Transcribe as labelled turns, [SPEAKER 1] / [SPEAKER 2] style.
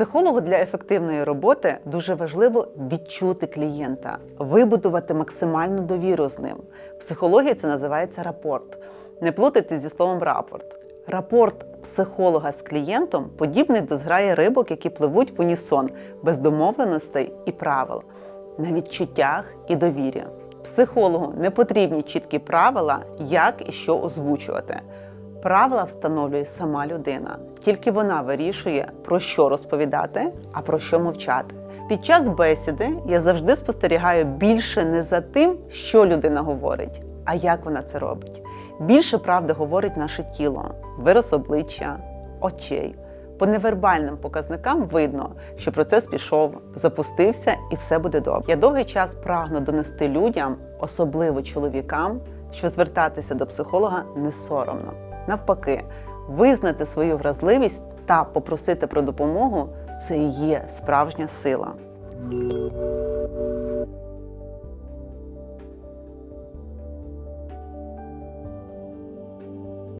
[SPEAKER 1] Психологу для ефективної роботи дуже важливо відчути клієнта, вибудувати максимальну довіру з ним. В психології це називається рапорт. Не плутайте зі словом рапорт. Рапорт психолога з клієнтом подібний до зграї рибок, які пливуть в унісон, без домовленостей і правил, на відчуттях і довірі. Психологу не потрібні чіткі правила, як і що озвучувати. Правила встановлює сама людина. Тільки вона вирішує, про що розповідати, а про що мовчати. Під час бесіди я завжди спостерігаю більше не за тим, що людина говорить, а як вона це робить. Більше правди говорить наше тіло, вираз обличчя, очей. По невербальним показникам видно, що процес пішов, запустився і все буде добре. Я довгий час прагну донести людям, особливо чоловікам, що звертатися до психолога не соромно. Навпаки, визнати свою вразливість та попросити про допомогу це і є справжня сила.